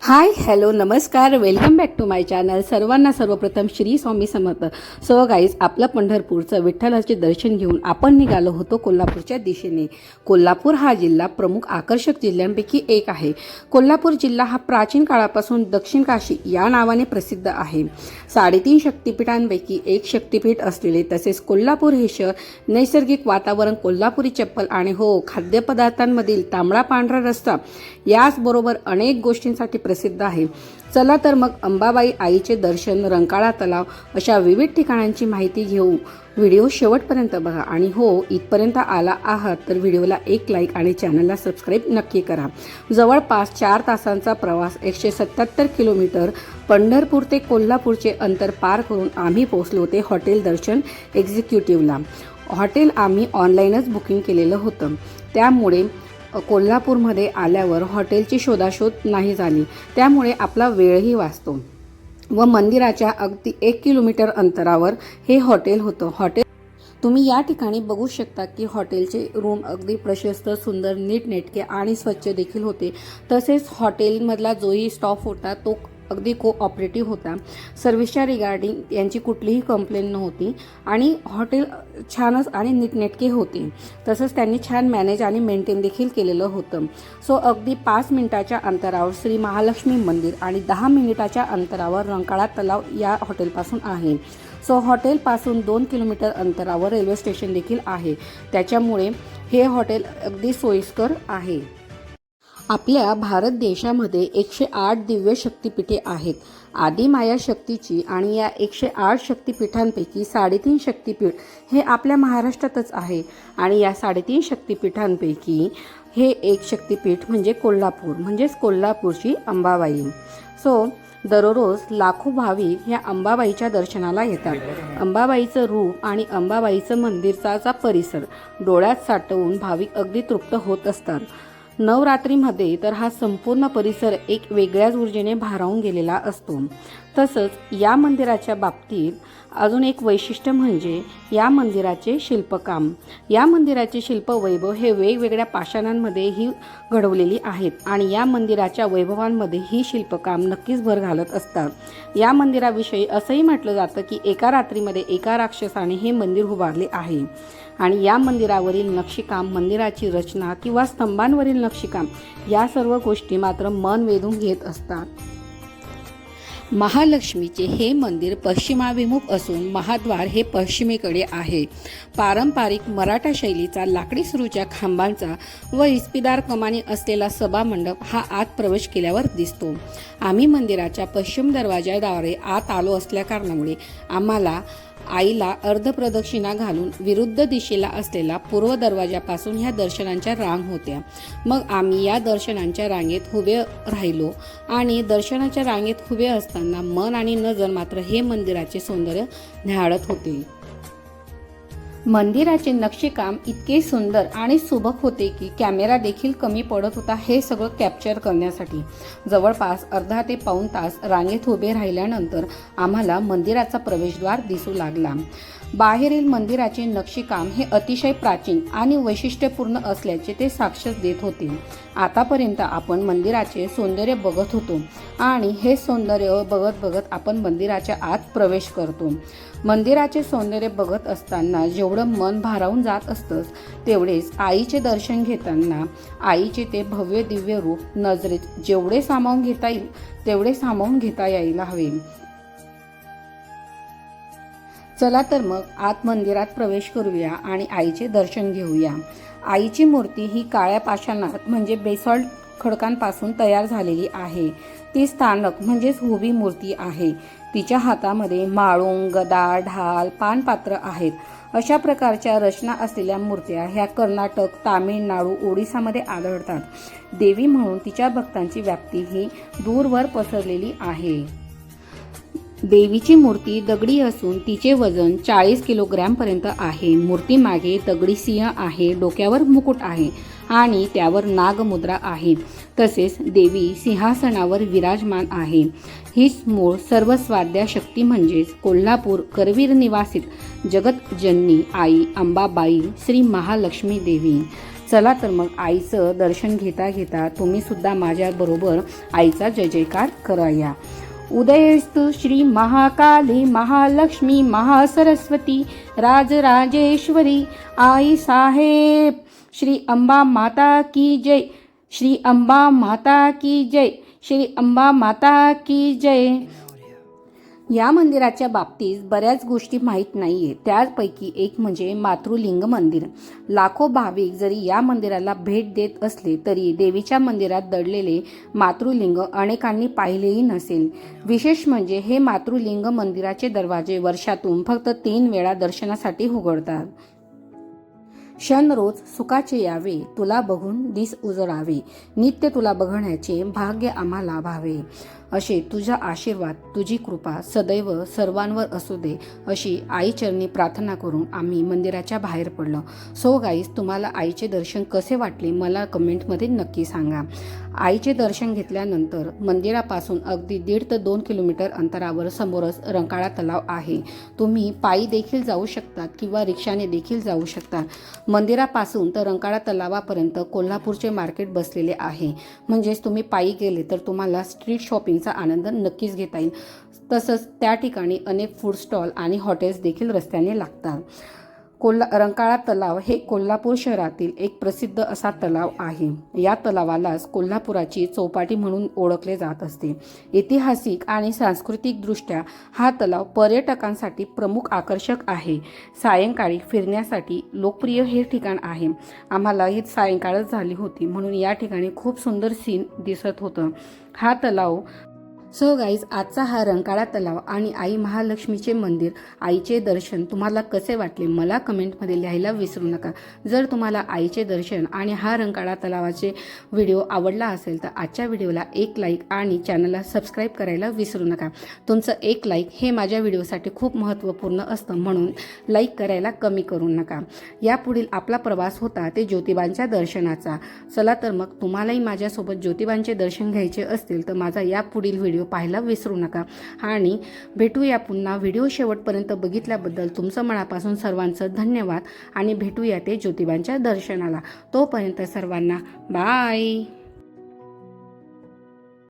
हाय hello नमस्कार. Welcome back to my channel. सर्वांना सर्वप्रथम श्री स्वामी समर्थ. सो गाईज आपलं पंढरपूरचं विठ्ठलाचे दर्शन घेऊन आपण निघालो होतो कोल्हापूरच्या दिशेने. कोल्हापूर हा जिल्हा प्रमुख आकर्षक जिल्ह्यांपैकी एक आहे. कोल्हापूर जिल्हा हा प्राचीन काळापासून दक्षिण काशी या नावाने प्रसिद्ध आहे. साडेतीन शक्तिपीठांपैकी एक शक्तिपीठ असलेले तसेच कोल्हापूर हे शहर नैसर्गिक वातावरण कोल्हापुरी चप्पल आणि हो खाद्यपदार्थांमधील तांबडा पांढरा रस्ता याचबरोबर अनेक गोष्टींसाठी प्रसिद्ध आहे. चला तर मग अंबाबाई आईचे दर्शन रंकाळा तलाव अशा विविध ठिकाणांची माहिती घेऊ. व्हिडिओ शेवटपर्यंत बघा. आणि हो इथपर्यंत आला आहात तर व्हिडिओला एक लाईक आणि चॅनलला सबस्क्राईब नक्की करा. जवळपास चार तासांचा प्रवास एकशे सत्याहत्तर किलोमीटर पंढरपूर ते कोल्हापूरचे अंतर पार करून आम्ही पोहोचलो ते हॉटेल दर्शन एक्झिक्युटिव्हला. हॉटेल आम्ही ऑनलाईनच बुकिंग केलेलं होतं. त्यामुळे कोल्हापूरमध्ये आल्यावर हॉटेलची शोधाशोध नाही झाली. त्यामुळे आपला वेळही वाचतो. व मंदिराच्या अगदी एक किलोमीटर अंतरावर हे हॉटेल होतं. हॉटेल तुम्ही या ठिकाणी बघू शकता की हॉटेलचे रूम अगदी प्रशस्त सुंदर नीटनेटके आणि स्वच्छ देखील होते. तसेच हॉटेलमधला जोही स्टॉफ होता तो अगदी कोऑपरेटिव्ह होता. सर्व्हिसच्या रिगार्डिंग यांची कुठलीही कंप्लेंट नव्हती. आणि हॉटेल छानच आणि नीटनेटके होते. तसंच त्यांनी छान मॅनेज आणि मेंटेन देखील केलेलं होतं. सो अगदी पाच मिनिटाच्या अंतरावर श्री महालक्ष्मी मंदिर आणि दहा मिनिटाच्या अंतरावर रंकाळा तलाव या हॉटेलपासून आहे. सो हॉटेलपासून दोन किलोमीटर अंतरावर रेल्वे स्टेशन देखील आहे. त्याच्यामुळे हे हॉटेल अगदी सोयीस्कर आहे. आपल्या भारत देशामध्ये एकशे आठ दिव्य शक्तिपीठे आहेत. आदिमाया शक्तीची आणि या एकशे आठ शक्तिपीठांपैकी साडेतीन शक्तिपीठ हे आपल्या महाराष्ट्रातच आहे. आणि या साडेतीन शक्तिपीठांपैकी हे एक शक्तिपीठ म्हणजे कोल्हापूर म्हणजेच कोल्हापूरची अंबाबाई. सो दररोज लाखो भाविक ह्या अंबाबाईच्या दर्शनाला येतात. अंबाबाईचं रूप आणि अंबाबाईचं मंदिरचा परिसर डोळ्यात साठवून भाविक अगदी तृप्त होत असतात. नवरात्रीमध्ये तर हा संपूर्ण परिसर एक वेगळ्याच ऊर्जेने भारावून गेलेला असतो. तसंच या मंदिराच्या बाबतीत अजून एक वैशिष्ट्य म्हणजे या मंदिराचे शिल्पकाम. या मंदिराचे शिल्प वैभव हे वेगवेगळ्या पाषाणांमध्ये ही घडवलेली आहेत आणि या मंदिराच्या वैभवांमध्ये ही शिल्पकाम नक्कीच भर घालत असतात. या मंदिराविषयी असंही म्हटलं जातं की एका रात्रीमध्ये एका राक्षसाने हे मंदिर उभारले आहे. आणि या मंदिरावरील नक्षीकाम मंदिराची रचना किंवा स्तंभांवरील नक्षीकाम या सर्व गोष्टी मात्र मन वेधून घेत असतात. महालक्ष्मीचे हे मंदिर पश्चिमाभिमुख असून महाद्वार हे पश्चिमेकडे आहे. पारंपरिक मराठा शैलीचा लाकडी सुरूच्या खांबांचा व इस्पिदार कमानी असलेला सभामंडप हा आत प्रवेश केल्यावर दिसतो. आम्ही मंदिराच्या पश्चिम दरवाजाद्वारे आत आलो असल्याकारणामुळे आम्हाला आईला अर्धप्रदक्षिणा घालून विरुद्ध दिशेला असलेला पूर्व दरवाजापासून ह्या दर्शनांच्या रांग होत्या. मग आम्ही या दर्शनांच्या रांगेत उभे राहिलो आणि दर्शनाच्या रांगेत उभे असताना मन आणि नजर मात्र हे मंदिराचे सौंदर्य न्याहाळत होते. मंदिराचे नक्षीकाम इतके सुंदर आणि सुबक होते की कॅमेरा देखील कमी पडत होता हे सगळं कॅप्चर करण्यासाठी. जवळपास अर्धा ते पाऊण तास रांगेत उभे राहिल्यानंतर आम्हाला मंदिराचा प्रवेशद्वार दिसू लागला. बाहेरील मंदिराचे नक्षीकाम हे अतिशय प्राचीन आणि वैशिष्ट्यपूर्ण असल्याचे ते साक्ष देत होते. आतापर्यंत आपण मंदिराचे सौंदर्य बघत होतो आणि हे सौंदर्य बघत बघत आपण मंदिराच्या आत प्रवेश करतो. मंदिराचे सौंदर्य बघत असताना जेवढं मन भारावून जात असतंच तेवढेच आईचे दर्शन घेताना आईचे ते भव्य दिव्य रूप नजरेत जेवढे सामावून घेता येईल तेवढे सामावून घेता यायला हवे. चला तर मग आत मंदिरात प्रवेश करूया आणि आईचे दर्शन घेऊया. आईची मूर्ती ही काळ्या पाषाणात म्हणजे बेसॉल्ट खडकांपासून तयार झालेली आहे. ती स्थानक म्हणजेच हुबी मूर्ती आहे. तिच्या हातामध्ये माळुंग गदा ढाल पानपात्र आहेत. अशा प्रकारच्या रचना असलेल्या मूर्त्या ह्या कर्नाटक तामिळनाडू ओडिसामध्ये आढळतात. देवी म्हणून तिच्या भक्तांची व्याप्ती ही दूरवर पसरलेली आहे. देवीची मूर्ती दगडी असून तिचे वजन चाळीस किलोग्रॅमपर्यंत आहे. मूर्तीमागे दगडी सिंह आहे डोक्यावर मुकुट आहे आणि त्यावर नागमुद्रा आहे. तसेच देवी सिंहासनावर विराजमान आहे. हीच मूळ सर्वस्वाद्या शक्ती म्हणजेच कोल्हापूर करवीर निवासित जगतजननी आई अंबाबाई श्री महालक्ष्मी देवी. चला तर मग आईचं दर्शन घेता घेता तुम्ही सुद्धा माझ्याबरोबर आईचा जय जयकार कराया. उदयस्तु श्री महाकाली महालक्ष्मी महासरस्वती राजराजेश्वरी आई साहेब। श्री अंबा माता की जय। श्री अंबा माता की जय। श्री अंबा माता की जय। या मंदिराच्या बाबतीत बऱ्याच गोष्टी माहीत नाहीये. त्यापैकी एक म्हणजे मातृलिंग मंदिर. लाखो भाविक जरी या मंदिराला भेट देत असले तरी देवीच्या मंदिरात दडलेले मातृलिंग अनेकांनी पाहिलेही नसेल. विशेष म्हणजे हे मातृलिंग मंदिराचे दरवाजे वर्षातून फक्त तीन वेळा दर्शनासाठी उघडतात. क्षण रोज सुखाचे यावे तुला बघून दिस उजळावे. नित्य तुला बघण्याचे भाग्य आम्हाला भावे असे तुझा आशीर्वाद तुझी कृपा सदैव सर्वांवर असू दे अशी आईचरणी प्रार्थना करून आम्ही मंदिराच्या बाहेर पडलो. सो गाईस तुम्हाला आईचे दर्शन कसे वाटले मला कमेंटमध्ये नक्की सांगा. आईचे दर्शन घेतल्यानंतर मंदिरापासून अगदी दीड ते दोन किलोमीटर अंतरावर समोरच रंकाळा तलाव आहे. तुम्ही पायी देखील जाऊ शकतात किंवा रिक्षाने देखील जाऊ शकतात. मंदिरापासून तर रंकाळा तलावापर्यंत कोल्हापूरचे मार्केट बसलेले आहे. म्हणजेच तुम्ही पायी गेले तर तुम्हाला स्ट्रीट शॉपिंग शॉपिंगचा आनंद नक्कीच घेता येईल. तसंच त्या ठिकाणी अनेक फूड स्टॉल आणि हॉटेल्स देखील रस्त्याने लागतात. कोल्हा रंकाळा तलाव हे कोल्हापूर शहरातील एक प्रसिद्ध असा तलाव आहे. या तलावालाच कोल्हापुराची चौपाटी म्हणून ओळखले जात असते. ऐतिहासिक आणि सांस्कृतिकदृष्ट्या हा तलाव पर्यटकांसाठी प्रमुख आकर्षक आहे. सायंकाळी फिरण्यासाठी लोकप्रिय हे ठिकाण आहे. आम्हाला ही सायंकाळच झाली होती म्हणून या ठिकाणी खूप सुंदर सीन दिसत होतं. हा तलाव सो गाईज आजचा हा रंकाळा तलाव आणि आई महालक्ष्मीचे मंदिर आईचे दर्शन तुम्हाला कसे वाटले मला कमेंटमध्ये लिहायला विसरू नका. जर तुम्हाला आईचे दर्शन आणि हा रंकाळा तलावाचे व्हिडिओ आवडला असेल तर आजच्या व्हिडिओला एक लाईक आणि चॅनलला सबस्क्राईब करायला विसरू नका. तुमचं एक लाईक हे माझ्या व्हिडिओसाठी खूप महत्त्वपूर्ण असतं म्हणून लाईक करायला कमी करू नका. यापुढील आपला प्रवास होता ते ज्योतिबांच्या दर्शनाचा. चला तर मग तुम्हालाही माझ्यासोबत ज्योतिबांचे दर्शन घ्यायचे असतील तर माझा यापुढील व्हिडिओ पाहायला विसरू नका. आणि भेटूया पुन्हा. व्हिडिओ शेवटपर्यंत बघितल्याबद्दल तुमचं मनापासून सर्वांचं धन्यवाद. आणि भेटूया ते ज्योतिबांच्या दर्शनाला. तोपर्यंत सर्वांना बाय